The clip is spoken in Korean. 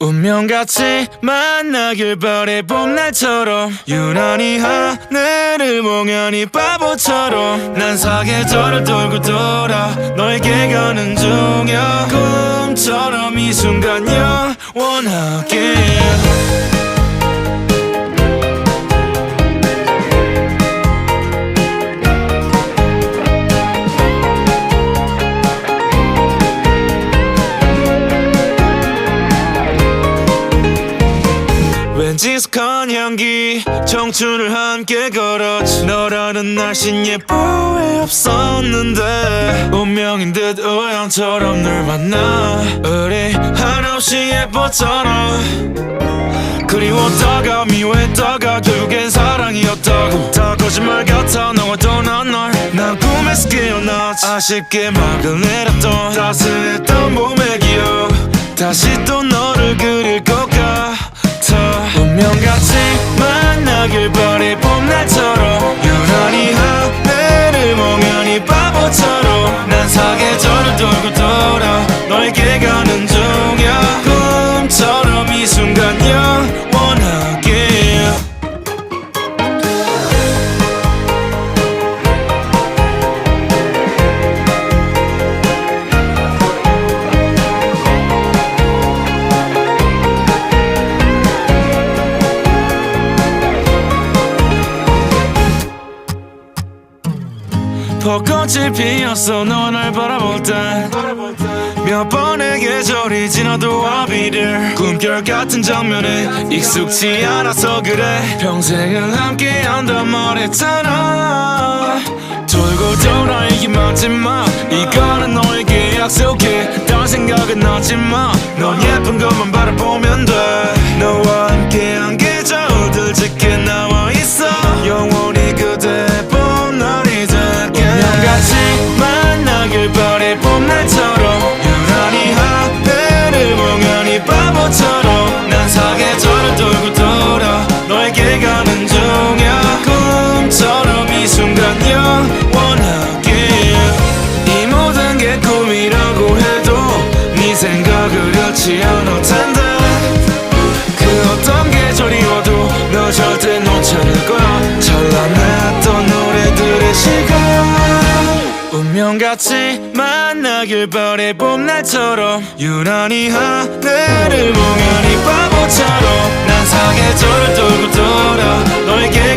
운명같이 만나길 바래 봄날처럼. 유난히 하늘을 멍하니 바보처럼. 난 사계절을 돌고 돌아 너에게 가는 중이야. 꿈처럼 이 순간 영원하게 한 향기 청춘을 함께 걸었지 너라는 날씬 예쁘에 없었는데 운명인 듯 우연처럼 널 만나. 우리 한없이 예뻤잖아. 그리웠다가 미워했다가 결국엔 사랑이었다고. 다 거짓말 같아 너와 떠난 날난 꿈에서 깨어났지. 아쉽게 막을 내렸던 따스했던 봄의 기억. 다시 벚꽃이 피었어. 너날 바라볼 때. 몇 번의 계절이 지나도 there 꿈결 같은 장면에 익숙지 않아서 그래. 평생을 함께 한단 말했잖아. 돌고 돌아 이게 마지막. 이거는 너에게 약속해. 다른 생각은 나지만 넌 예쁜 것만 바라보면 돼. 너와 이어놓 던다그 어떤 계절이 와도 너 절대 놓지 않을 거야. 잘라냈던 노래들의 시간. 운명같이 만나길 바래 봄날처럼. 유난히 하늘을 보면 이 바보처럼. 난 사계절을 돌고 돌아 너에게